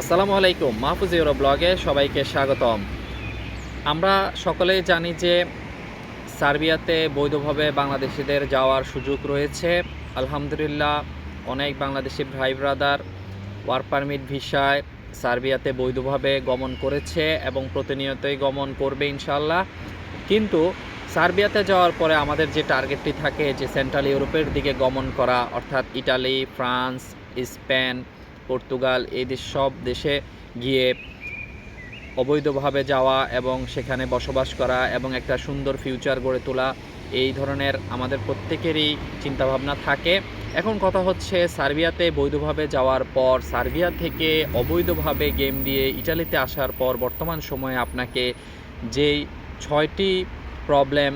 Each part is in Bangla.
আসসালামু আলাইকুম, মাহফুজ ইউরো ব্লগে সবাইকে স্বাগতম। আমরা সকলেই জানি যে সার্বিয়াতে বৈধভাবে বাংলাদেশিদের যাওয়ার সুযোগ রয়েছে। আলহামদুলিল্লাহ, অনেক বাংলাদেশি ভাই ব্রাদার ওয়ার্ক পারমিট ভিসায় সার্বিয়াতে বৈধভাবে গমন করেছে এবং প্রতিনিয়তই গমন করবে ইনশাল্লাহ কিন্তু সার্বিয়াতে যাওয়ার পরে আমাদের যে টার্গেটটি থাকে যে সেন্ট্রাল ইউরোপের দিকে গমন করা, অর্থাৎ ইটালি, ফ্রান্স, স্পেন পর্তুগাল, এই দেশ সব দেশে গিয়ে অবৈধভাবে যাওয়া এবং সেখানে বসবাস করা এবং একটা সুন্দর ফিউচার গড়ে তোলা, এই ধরনের আমাদের প্রত্যেকেরই চিন্তাভাবনা থাকে। এখন কথা হচ্ছে, সার্বিয়াতে বৈধভাবে যাওয়ার পর, সার্বিয়া থেকে অবৈধভাবে গেম দিয়ে ইটালিতে আসার পর বর্তমান সময়ে আপনাকে যেই ছয়টি প্রবলেম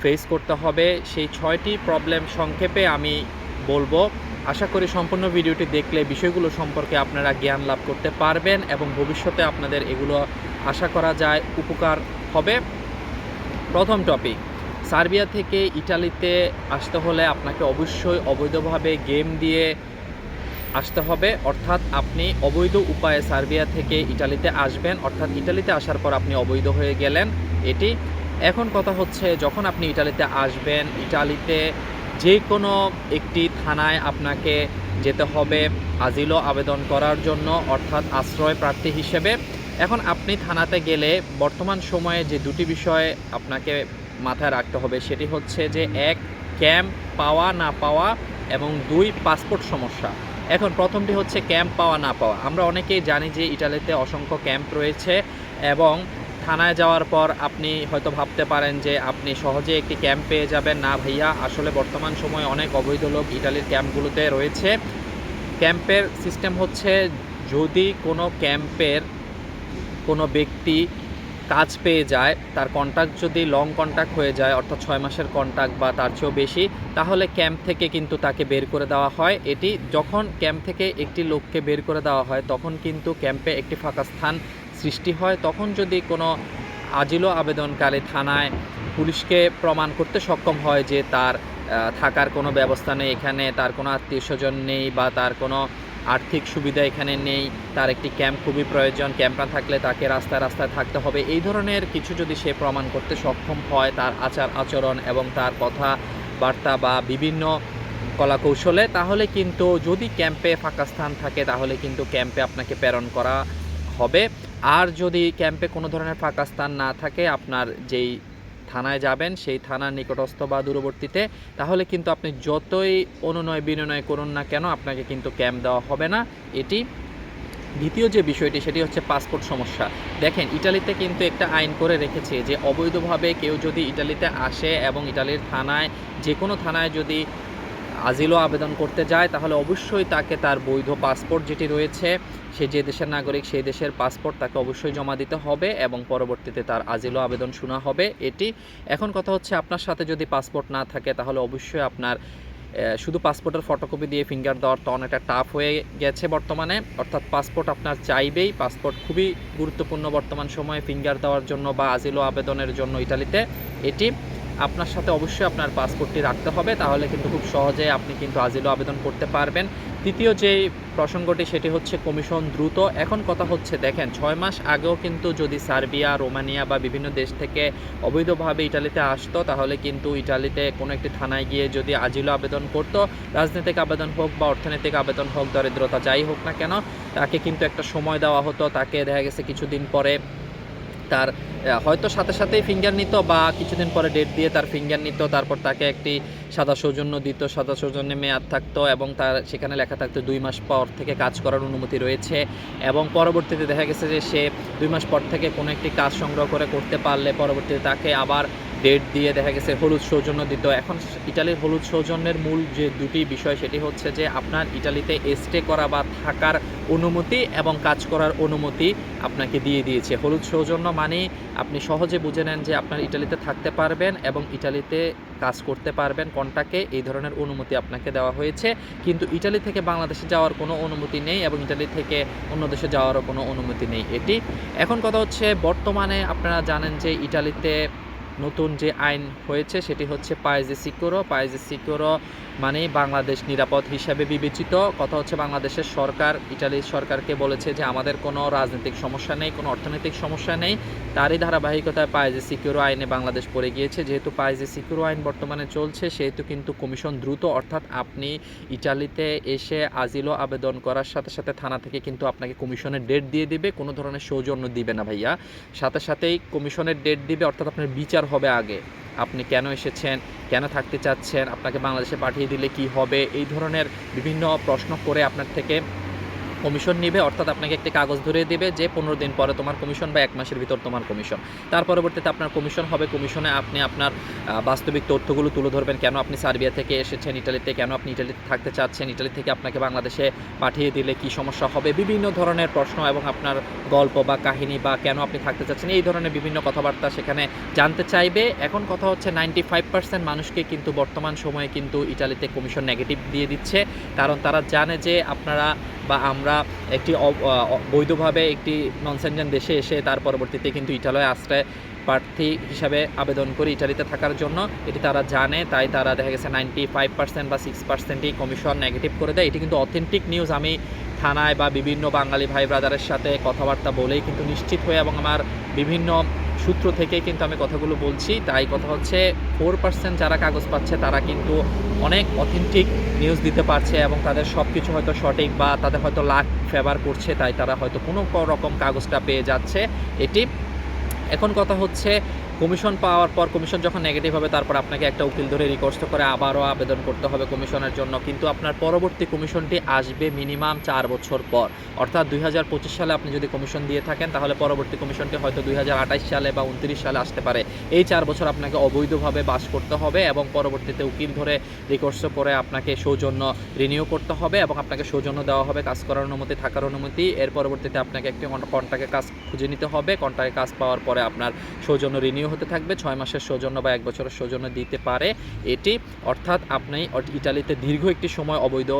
ফেস করতে হবে, সেই ছয়টি প্রবলেম সংক্ষেপে আমি বলব। আশা করি সম্পূর্ণ ভিডিওটি দেখলে বিষয়গুলো সম্পর্কে আপনারা জ্ঞান লাভ করতে পারবেন এবং ভবিষ্যতে আপনাদের এগুলো আশা করা যায়, উপকার হবে। প্রথম টপিক সার্বিয়া থেকে ইটালিতে আসতে হলে আপনাকে অবশ্যই অবৈধভাবে গেম দিয়ে আসতে হবে। অর্থাৎ আপনি অবৈধ উপায়ে সার্বিয়া থেকে ইটালিতে আসবেন। অর্থাৎ ইটালিতে আসার পর আপনি অবৈধ হয়ে গেলেন এটি। এখন কথা হচ্ছে, যখন আপনি ইটালিতে আসবেন, ইটালিতে যে কোনো একটি থানায় আপনাকে যেতে হবে আজিলো আবেদন করার জন্য, অর্থাৎ আশ্রয় প্রার্থী হিসেবে। এখন আপনি থানাতে গেলে বর্তমান সময়ে যে দুটি বিষয় আপনাকে মাথায় রাখতে হবে, সেটি হচ্ছে যে, এক ক্যাম্প পাওয়া, না পাওয়া, এবং দুই, পাসপোর্ট সমস্যা। এখন প্রথমটি হচ্ছে ক্যাম্প পাওয়া, না পাওয়া। আমরা অনেকেই জানি যে ইটালিতে অসংখ্য ক্যাম্প রয়েছে এবং থানায় যাওয়ার পর আপনি হয়তো ভাবতে পারেন যে আপনি সহজে একটি ক্যাম্প পেয়ে যাবেন। না ভাইয়া, আসলে বর্তমান সময়ে অনেক অবৈধ লোক ইটালির ক্যাম্পগুলোতে রয়েছে। ক্যাম্পের সিস্টেম হচ্ছে, যদি কোনো ক্যাম্পের কোনো ব্যক্তি কাজ পেয়ে যায়, তার কন্ট্রাক্ট যদি লং কন্ট্রাক্ট হয়ে যায়, অর্থাৎ ছয় মাসের কন্ট্রাক্ট বা তার চেয়েও বেশি, তাহলে ক্যাম্প থেকে কিন্তু তাকে বের করে দেওয়া হয়। এটি যখন ক্যাম্প থেকে একটি লোককে বের করে দেওয়া হয়, তখন কিন্তু ক্যাম্পে একটি ফাঁকা স্থান সৃষ্টি হয়, তখন যদি কোনো আজিলো আবেদনকারী থানায় পুলিশকে প্রমাণ করতে সক্ষম হয় যে তার থাকার কোনো ব্যবস্থা নেই এখানে, তার কোনো আত্মীয় স্বজন নেই বা তার কোনো আর্থিক সুবিধা এখানে নেই, তার একটি ক্যাম্প খুবই প্রয়োজন, ক্যাম্প না থাকলে তাকে রাস্তায় রাস্তায় থাকতে হবে, এই ধরনের কিছু যদি সে প্রমাণ করতে সক্ষম হয়, তার আচার আচরণ এবং তার কথা বার্তা বা বিভিন্ন কলা কৌশলে তাহলে কিন্তু যদি ক্যাম্পে ফাঁকা স্থান থাকে, তাহলে কিন্তু ক্যাম্পে আপনাকে প্রেরণ করা হবে। আর যদি ক্যাম্পে কোনো ধরনের ফাঁকা স্থান না থাকে, আপনার যেই থানায় যাবেন, সেই থানার নিকটস্থ বা দূরবর্তীতে, তাহলে কিন্তু আপনি যতই অনুনয় বিনয় করুন না কেন, আপনাকে কিন্তু ক্যাম্প দেওয়া হবে না। এটি দ্বিতীয় যে বিষয়টি, সেটি হচ্ছে পাসপোর্ট সমস্যা। দেখেন, ইটালিতে কিন্তু একটা আইন করে রেখেছে যে, অবৈধভাবে কেউ যদি ইটালিতে আসে এবং ইটালির থানায় যে কোনো থানায় যদি আজিলো আবেদন করতে যায়, তাহলে অবশ্যই তাকে তার বৈধ পাসপোর্ট যেটি রয়েছে, সে যে দেশের নাগরিক সেই দেশের পাসপোর্ট তাকে অবশ্যই জমা দিতে হবে এবং পরবর্তীতে তার আজিলো আবেদন শোনা হবে। এটি এখন কথা হচ্ছে আপনার সাথে যদি পাসপোর্ট না থাকে, তাহলে অবশ্যই আপনার শুধু পাসপোর্টের ফটোকপি দিয়ে ফিঙ্গার দেওয়ার তো অনেকটা টাফ হয়ে গেছে বর্তমানে। অর্থাৎ পাসপোর্ট আপনার চাইবেই, পাসপোর্ট খুবই গুরুত্বপূর্ণ বর্তমান সময়ে ফিঙ্গার দেওয়ার জন্য বা আজিলো আবেদনের জন্য ইটালিতে এটি আপনার সাথে অবশ্যই আপনার পাসপোর্টটি রাখতে হবে। তাহলে কিন্তু খুব সহজে আপনি কিন্তু আজিলো আবেদন করতে পারবেন। তৃতীয় যে প্রসঙ্গটি, সেটি হচ্ছে কমিশন দ্রুত। এখন কথা হচ্ছে, দেখেন, ছয় মাস আগেও কিন্তু যদি সার্বিয়া, রোমানিয়া বা বিভিন্ন দেশ থেকে অবৈধভাবে ইটালিতে আসতো, তাহলে কিন্তু ইটালিতে কোনো একটি থানায় গিয়ে যদি আজিলো আবেদন করতো, রাজনৈতিক আবেদন হোক বা অর্থনৈতিক আবেদন হোক, দরিদ্রতা যাই হোক না কেন, তাকে কিন্তু একটা সময় দেওয়া হতো। তাকে দেখা গেছে কিছুদিন পরে তার হয়তো সাথে সাথেই ফিঙ্গার নিত বা কিছুদিন পরে ডেট দিয়ে তার ফিঙ্গার নিত, তারপর তাকে একটি সাদা সৌজন্য দিত, সাদা সৌজন্যে মেয়াদ থাকতো এবং তার, সেখানে লেখা থাকতো দুই মাস পর থেকে কাজ করার অনুমতি রয়েছে এবং পরবর্তীতে দেখা গেছে যে সে দুই মাস পর থেকে কোনো একটি কাজ সংগ্রহ করে করতে পারলে পরবর্তীতে তাকে আবার ডেট দিয়ে দেখা গেছে হলুদ সৌজন্য দিত। এখন ইটালির হলুদ সৌজন্যের মূল যে দুটি বিষয়, সেটি হচ্ছে যে আপনার ইটালিতে স্টে করা বা থাকার অনুমতি এবং কাজ করার অনুমতি আপনাকে দিয়ে দিয়েছে। হলুদ সৌজন্য মানে আপনি সহজে বুঝে নেন যে আপনার ইটালিতে থাকতে পারবেন এবং ইটালিতে কাজ করতে পারবেন। কন্টাকে? এই ধরনের অনুমতি আপনাকে দেওয়া হয়েছে। কিন্তু ইটালি থেকে বাংলাদেশে যাওয়ার কোনো অনুমতি নেই এবং ইটালি থেকে অন্য দেশে যাওয়ারও কোনো অনুমতি নেই এটি। এখন কথা হচ্ছে, বর্তমানে আপনারা জানেন যে ইটালিতে নতুন যে আইন হয়েছে সেটি হচ্ছে পায়েজে সিকিউরো। পায়েজে সিকিউরো মানে বাংলাদেশ নিরাপদ হিসাবে বিবেচিত। কথা হচ্ছে বাংলাদেশের সরকার, ইটালির সরকারকে বলেছে যে আমাদের কোনো রাজনৈতিক সমস্যা নেই, কোনো অর্থনৈতিক সমস্যা নেই। তারই ধারাবাহিকতায় পায়েজে সিকিউরো আইনে বাংলাদেশ পড়ে গিয়েছে। যেহেতু পায়েজে সিকিউরো আইন বর্তমানে চলছে, সেহেতু কিন্তু কমিশন দ্রুত, অর্থাৎ আপনি ইটালিতে এসে আজিলও আবেদন করার সাথে সাথে থানা থেকে কিন্তু আপনাকে কমিশনের ডেট দিয়ে দিবে। কোনো ধরনের সৌজন্য দিবে না ভাইয়া। সাথে সাথেই কমিশনের ডেট দিবে, অর্থাৎ আপনার বিচার হবে আগে। আপনি কেন এসেছেন? কেন থাকতে চাচ্ছেন? আপনাকে বাংলাদেশে পাঠিয়ে দিলে কি হবে? এই ধরনের বিভিন্ন প্রশ্ন করে আপনার থেকে কমিশন নিবে, অর্থাৎ আপনাকে একটি কাগজ ধরে দেবে যে পনেরো দিন পরে তোমার কমিশন বা এক মাসের ভিতর তোমার কমিশন। তার পরবর্তীতে আপনার কমিশন হবে, কমিশনে আপনি আপনার বাস্তবিক তথ্যগুলো তুলে ধরবেন, কেন আপনি সার্বিয়া থেকে এসেছেন, ইটালিতে, কেন আপনি ইটালিতে থাকতে চাচ্ছেন, ইটালি থেকে আপনাকে বাংলাদেশে পাঠিয়ে দিলে কি সমস্যা হবে? বিভিন্ন ধরনের প্রশ্ন এবং আপনার গল্প বা কাহিনী বা কেন আপনি থাকতে চাচ্ছেন, এই ধরনের বিভিন্ন কথাবার্তা সেখানে জানতে চাইবে। এখন কথা হচ্ছে নাইনটি ফাইভ পার্সেন্ট মানুষকে কিন্তু বর্তমান সময়ে কিন্তু ইটালিতে কমিশন নেগেটিভ দিয়ে দিচ্ছে, কারণ তারা জানে যে আপনারা বা আমরা একটি বৈধভাবে একটি নন দেশে এসে তার পরবর্তীতে কিন্তু ইটালয় আশ্রয় প্রার্থী হিসাবে আবেদন করি ইটালিতে থাকার জন্য, এটি তারা জানে, তাই তারা দেখা গেছে নাইনটি ফাইভ পার্সেন্ট বা সিক্স পার্সেন্টই কমিশন নেগেটিভ করে দেয়। এটি কিন্তু অথেন্টিক নিউজ আমি থানায় বা বিভিন্ন বাঙালি ভাই ব্রাদারের সাথে কথাবার্তা বলেই কিন্তু নিশ্চিত হয়ে এবং আমার বিভিন্ন সূত্র থেকে কিন্তু আমি কথাগুলো বলছি। তাই কথা হচ্ছে ফোর পার্সেন্ট যারা কাগজ পাচ্ছে, তারা কিন্তু অনেক অথেন্টিক নিউজ দিতে পারছে এবং তাদের সব কিছু হয়তো সঠিক বা তাদের হয়তো লাক ফেভার করছে, তাই তারা হয়তো কোনো রকম কাগজটা পেয়ে যাচ্ছে। এটি, এখন কথা হচ্ছে কমিশন পাওয়ার পর কমিশন যখন নেগেটিভ হবে, তারপর আপনাকে একটা উকিল ধরে রিকোয়েস্ট করে আবারও আবেদন করতে হবে কমিশনের জন্য। কিন্তু আপনার পরবর্তী কমিশনটি আসবে মিনিমাম চার বছর পর। অর্থাৎ দুই হাজার পঁচিশ সালে আপনি যদি কমিশন দিয়ে থাকেন, তাহলে পরবর্তী কমিশনটি হয়তো দুই সালে বা উনত্রিশ সালে আসতে পারে। এই চার বছর আপনাকে অবৈধভাবে বাস করতে হবে এবং পরবর্তীতে উকিল ধরে রিকোয়েস্ট করে আপনাকে সৌজন্য রিনিউ করতে হবে এবং আপনাকে সৌজন্য দেওয়া হবে, কাজ করার অনুমতি, থাকার অনুমতি। এর পরবর্তীতে আপনাকে একটি কন্ট্রাক্টে কাজ খুঁজে নিতে হবে। কন্ট্রাক্টে কাজ পাওয়ার পরে আপনার সৌজন্য রিনিউ হতে থাকবে, ছয় মাসের সৌজন্য বা এক বছরের সৌজন্য দিতে পারে। এটি অর্থাৎ আপনি ইটালিতে দীর্ঘ একটি সময় অবৈধ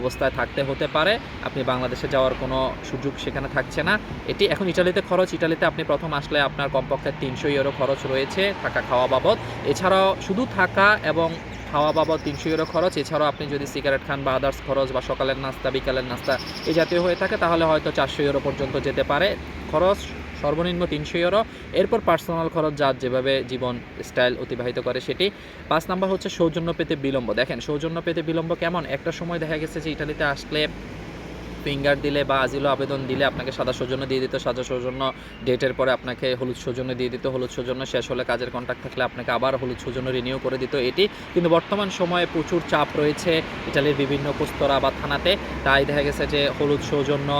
অবস্থায় থাকতে হতে পারে। আপনি বাংলাদেশে যাওয়ার কোনো সুযোগ সেখানে থাকছে না। এটি এখন ইটালিতে খরচ, ইটালিতে আপনি প্রথম আসলে আপনার কমপক্ষে তিনশো ইউরো খরচ রয়েছে থাকা খাওয়া বাবদ। এছাড়াও শুধু থাকা এবং খাওয়া বাবদ তিনশো ইউরো খরচ, এছাড়াও আপনি যদি সিগারেট খান বা আদার্স খরচ বা সকালের নাস্তা, বিকালের নাস্তা এই জাতীয় হয়ে থাকে, তাহলে হয়তো চারশো ইউরো পর্যন্ত যেতে পারে। খরচ সর্বনিম্ন তিনশো ইউরো এরপর পার্সোনাল খরচ যার যেভাবে জীবন স্টাইল অতিবাহিত করে সেটি। পাঁচ নাম্বার হচ্ছে সৌজন্য পেতে বিলম্ব। দেখেন, সৌজন্য পেতে বিলম্ব কেমন? একটা সময় দেখা গেছে যে ইটালিতে আসলে ফিঙ্গার দিলে বা আজিলো আবেদন দিলে আপনাকে সাদা সৌজন্য দিয়ে দিত, সাদা সৌজন্য ডেটের পরে আপনাকে হলুদ সৌজন্য দিয়ে দিত, হলুদ সৌজন্য শেষ হলে কাজের কন্ট্যাক্ট থাকলে আপনাকে আবার হলুদ সৌজন্য রিনিউ করে দিত এটি। কিন্তু বর্তমান সময়ে প্রচুর চাপ রয়েছে ইটালির বিভিন্ন পুস্তরা বা থানাতে। তাই দেখা গেছে যে হলুদ সৌজন্য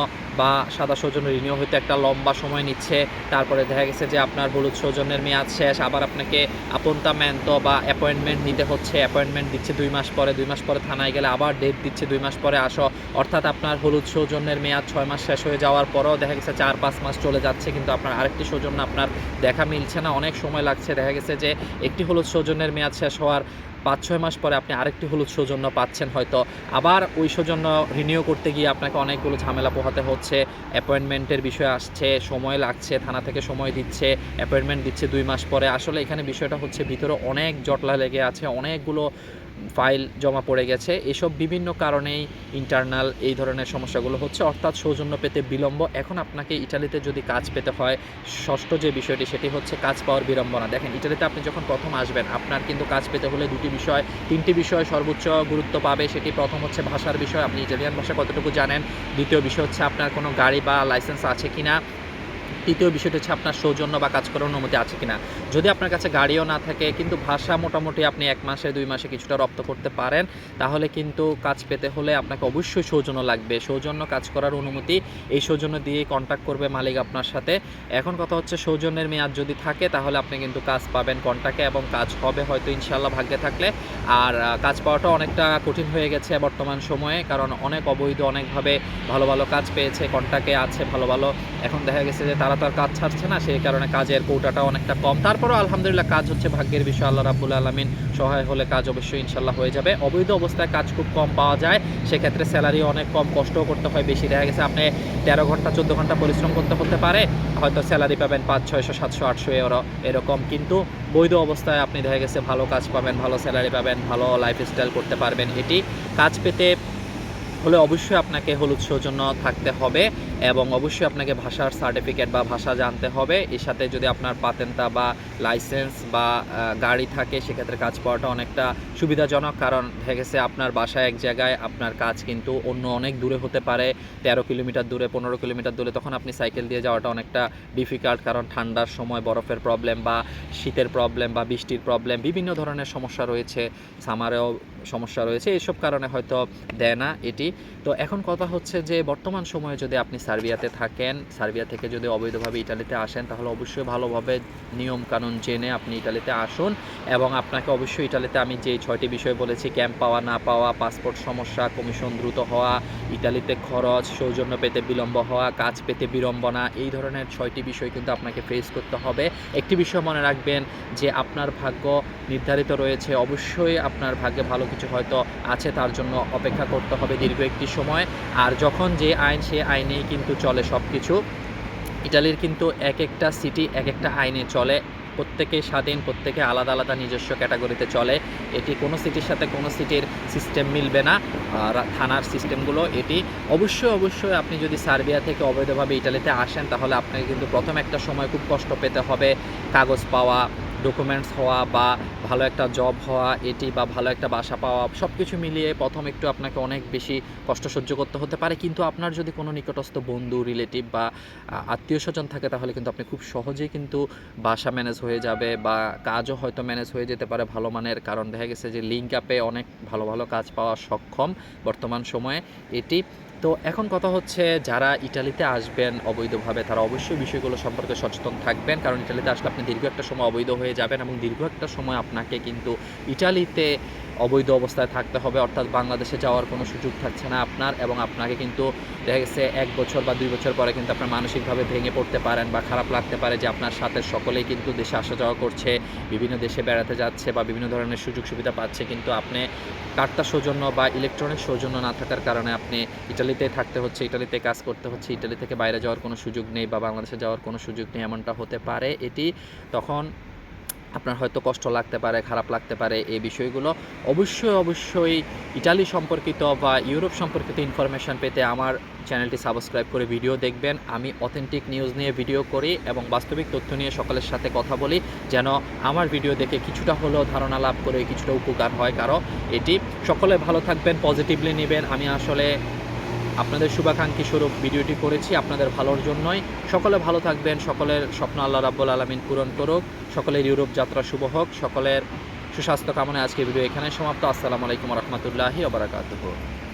বা সাদা সৌজন্য রিনিউ হইতে একটা লম্বা সময় নিচ্ছে। তারপরে দেখা গেছে যে আপনার হলুদ সৌজন্যের মেয়াদ শেষ, আবার আপনাকে আপন্তামেন্ট বা অ্যাপয়েন্টমেন্ট নিতে হচ্ছে। অ্যাপয়েন্টমেন্ট দিচ্ছে দুই মাস পরে, দুই মাস পরে থানায় গেলে আবার ডেট দিচ্ছে, দুই মাস পরে আসো। অর্থাৎ আপনার হলুদ সৌজন্যের মেয়াদ ছয় মাস শেষ হয়ে যাওয়ার পরেও দেখা গেছে চার, পাঁচ মাস চলে যাচ্ছে, কিন্তু আপনার আরেকটি সৌজন্য আপনার দেখা মিলছে না, অনেক সময় লাগছে। দেখা গেছে যে একটি হলুদ সৌজন্যের মেয়াদ শেষ হওয়ার পাঁচ ছয় মাস পরে আপনি আরেকটি হলুদ সৌজন্য পাচ্ছেন হয়তো। আবার ওই সৌজন্য রিনিউ করতে গিয়ে আপনাকে অনেকগুলো ঝামেলা পোহাতে হচ্ছে। অ্যাপয়েন্টমেন্টের বিষয় আসছে, সময় লাগছে, থানা থেকে সময় দিচ্ছে অ্যাপয়েন্টমেন্ট দিচ্ছে দুই মাস পরে। আসলে এখানে বিষয়টা হচ্ছে ভিতরে অনেক জটলা লেগে আছে, অনেকগুলো ফাইল জমা পড়ে গেছে। এসব বিভিন্ন কারণেই ইন্টারনাল এই ধরনের সমস্যাগুলো হচ্ছে। অর্থাৎ সৌজন্য পেতে বিলম্ব। এখন আপনাকে ইটালিতে যদি কাজ পেতে হয়, ষষ্ঠ যে বিষয়টি, সেটি হচ্ছে কাজ পাওয়ার বিড়ম্বনা। দেখেন, ইটালিতে আপনি যখন প্রথম আসবেন, আপনার কিন্তু কাজ পেতে হলে দুটি বিষয়, তিনটি বিষয় সর্বোচ্চ গুরুত্ব পাবে। সেটি প্রথম হচ্ছে ভাষার বিষয়। আপনি ইটালিয়ান ভাষা কতটুকু জানেন? দ্বিতীয় বিষয় হচ্ছে আপনার কোনো গাড়ি বা লাইসেন্স আছে কিনা? তৃতীয় বিষয়টি হচ্ছে আপনার সৌজন্য বা কাজ করার অনুমতি আছে কিনা। যদি আপনার কাছে গাড়িও না থাকে, কিন্তু ভাষা মোটামুটি আপনি এক মাসে, দুই মাসে কিছুটা রপ্ত করতে পারেন, তাহলে কিন্তু কাজ পেতে হলে আপনাকে অবশ্যই সৌজন্য লাগবে। সৌজন্য কাজ করার অনুমতি, এই সৌজন্য দিয়ে কন্ট্যাক্ট করবে মালিক আপনার সাথে। এখন কথা হচ্ছে সৌজন্যের মেয়াদ যদি থাকে, তাহলে আপনি কিন্তু কাজ পাবেন কন্ট্যাক্টে এবং কাজ হবে হয়তো ইনশাল্লাহ ভাগ্যে থাকলে। আর কাজ পাওয়াটা অনেকটা কঠিন হয়ে গেছে বর্তমান সময়ে, কারণ অনেক অবৈধ, অনেকভাবে ভালো ভালো কাজ পেয়েছে কন্ট্যাক্টে আছে ভালো ভালো। এখন দেখা গেছে যে তারা তারা তো আর কাজ ছাড়ছে না, সেই কারণে কাজের কৌটাটা অনেকটা কম। তারপরও আলহামদুলিল্লাহ কাজ হচ্ছে ভাগ্যের বিষয়, আল্লাহ রাব্বুল আলমিন সহায় হলে কাজ অবশ্যই ইনশাল্লাহ হয়ে যাবে। অবৈধ অবস্থায় কাজ খুব কম পাওয়া যায়, সেক্ষেত্রে স্যালারি অনেক কম, কষ্টও করতে হয়, বেশি দেখা গেছে আপনি তেরো ঘণ্টা, চোদ্দ ঘণ্টা পরিশ্রম করতে হতে পারে, হয়তো স্যালারি পাবেন পাঁচ, ছয়শো, সাতশো, আটশো এরো এরকম। কিন্তু বৈধ অবস্থায় আপনি দেখা গেছে ভালো কাজ পাবেন, ভালো স্যালারি পাবেন, ভালো লাইফস্টাইল করতে পারবেন। এটি কাজ পেতে হলে অবশ্যই আপনাকে হলুদ সৌজন্য থাকতে হবে। এবং অবশ্যই আপনাকে ভাষার সার্টিফিকেট বা ভাষা জানতে হবে। এর সাথে যদি আপনার পাতেন্তা বা লাইসেন্স বা গাড়ি থাকে, সেক্ষেত্রে কাজ পাওয়াটা অনেকটা সুবিধাজনক। কারণ গেছে আপনার বাসায় এক জায়গায় আপনার কাজ কিন্তু অন্য অনেক দূরে হতে পারে। তেরো কিলোমিটার দূরে, পনেরো কিলোমিটার দূরে তখন আপনি সাইকেল দিয়ে যাওয়াটা অনেকটা ডিফিকাল্ট কারণ ঠান্ডার সময় বরফের প্রবলেম বা শীতের প্রবলেম বা বৃষ্টির প্রবলেম বিভিন্ন ধরনের সমস্যা রয়েছে। সামারেও সমস্যা রয়েছে। এসব কারণে হয়তো দেয় না এটি। তো এখন কথা হচ্ছে যে, বর্তমান সময়ে যদি আপনি সার্বিয়াতে থাকেন। সার্বিয়া থেকে যদি অবৈধভাবে ইটালিতে আসেন, তাহলে অবশ্যই ভালোভাবে নিয়ম কানুন জেনে আপনি ইটালিতে আসুন এবং আপনাকে অবশ্যই ইটালিতে আমি যে ছয়টি বিষয় বলেছি, ক্যাম্প পাওয়া, না পাওয়া, পাসপোর্ট সমস্যা, কমিশন দ্রুত হওয়া ইটালিতে খরচ, সৌজন্য পেতে বিলম্ব হওয়া, কাজ পেতে বিড়ম্বনা, এই ধরনের ছয়টি বিষয় কিন্তু আপনাকে ফেস করতে হবে। একটি বিষয় মনে রাখবেন যে আপনার ভাগ্য নির্ধারিত রয়েছে, অবশ্যই আপনার ভাগ্যে ভালো কিছু হয়তো আছে, তার জন্য অপেক্ষা করতে হবে দীর্ঘ একটি সময়। আর যখন যে আইন, সে আইনেই কিন্তু চলে সব কিছু ইটালির কিন্তু এক একটা সিটি এক একটা আইনে চলে। প্রত্যেকে স্বাধীন, প্রত্যেকে আলাদা আলাদা নিজস্ব ক্যাটাগরিতে চলে। এটি কোনো সিটির সাথে কোনো সিটির সিস্টেম মিলবে না থানার সিস্টেমগুলো এটি। অবশ্যই অবশ্যই আপনি যদি সার্বিয়া থেকে অবৈধভাবে ইটালিতে আসেন, তাহলে আপনাকে কিন্তু প্রথম একটা সময় খুব কষ্ট পেতে হবে। কাগজ পাওয়া ডকুমেন্টস হওয়া বা ভালো একটা জব হওয়া, এটি বা ভালো একটা বাসা পাওয়া সব কিছু মিলিয়ে প্রথম একটু আপনাকে অনেক বেশি কষ্ট সহ্য করতে হতে পারে। কিন্তু আপনার যদি কোনো নিকটস্থ বন্ধু রিলেটিভ বা আত্মীয় স্বজন থাকে, তাহলে কিন্তু আপনি খুব সহজেই কিন্তু বাসা ম্যানেজ হয়ে যাবে বা কাজও হয়তো ম্যানেজ হয়ে যেতে পারে ভালো মানের। কারণ দেখা গেছে যে লিঙ্ক আপে অনেক ভালো ভালো কাজ পাওয়া সক্ষম বর্তমান সময়ে। এটি তো এখন কথা হচ্ছে যারা ইটালিতে আসবেন অবৈধভাবে, তারা অবশ্যই বিষয়গুলো সম্পর্কে সচেতন থাকবেন। কারণ ইটালিতে আসলে আপনি দীর্ঘ একটা সময় অবৈধ হয়ে যাবেন এবং দীর্ঘ একটা সময় আপনাকে কিন্তু ইটালিতে অবৈধ অবস্থায় থাকতে হবে, অর্থাৎ বাংলাদেশে যাওয়ার কোনো সুযোগ থাকছে না আপনার এবং আপনাকে কিন্তু দেখা গেছে এক বছর বা দুই বছর পরে কিন্তু আপনার মানসিকভাবে ভেঙে পড়তে পারেন বা খারাপ লাগতে পারে যে আপনার সাথে সকলেই কিন্তু দেশে আসা যাওয়া করছে, বিভিন্ন দেশে বেড়াতে যাচ্ছে বা বিভিন্ন ধরনের সুযোগ সুবিধা পাচ্ছে, কিন্তু আপনি কার্তা সৌজন্য বা ইলেকট্রনিক সৌজন্য না থাকার কারণে আপনি ইটালিতে থাকতে হচ্ছে, ইটালিতে কাজ করতে হচ্ছে, ইটালি থেকে বাইরে যাওয়ার কোনো সুযোগ নেই বা বাংলাদেশে যাওয়ার কোনো সুযোগ নেই, এমনটা হতে পারে। এটি তখন আপনার হয়তো কষ্ট লাগতে পারে, খারাপ লাগতে পারে এই বিষয়গুলো। অবশ্যই অবশ্যই ইটালি সম্পর্কিত বা ইউরোপ সম্পর্কিত ইনফরমেশন পেতে আমার চ্যানেলটি সাবস্ক্রাইব করে ভিডিও দেখবেন। আমি অথেন্টিক নিউজ নিয়ে ভিডিও করি এবং বাস্তবিক তথ্য নিয়ে সকলের সাথে কথা বলি, যেন আমার ভিডিও দেখে কিছুটা হলেও ধারণা লাভ করে, কিছুটা উপকার হয় কারও। এটি সকলে ভালো থাকবেন পজিটিভলি নেবেন। আমি আসলে আপনাদের শুভাকাঙ্ক্ষী স্বরূপ ভিডিওটি করেছি আপনাদের ভালোর জন্যই। সকলে ভালো থাকবেন, সকলের স্বপ্ন আল্লাহ রাব্বুল আলমিন পূরণ করুক। সকলের ইউরোপ যাত্রা শুভ হোক, সকলের সুস্বাস্থ্য কামনায় আজকে ভিডিও এখানে সমাপ্ত। আসসালামু আলাইকুম রহমতুল্লাহি ওবরাকাতুহ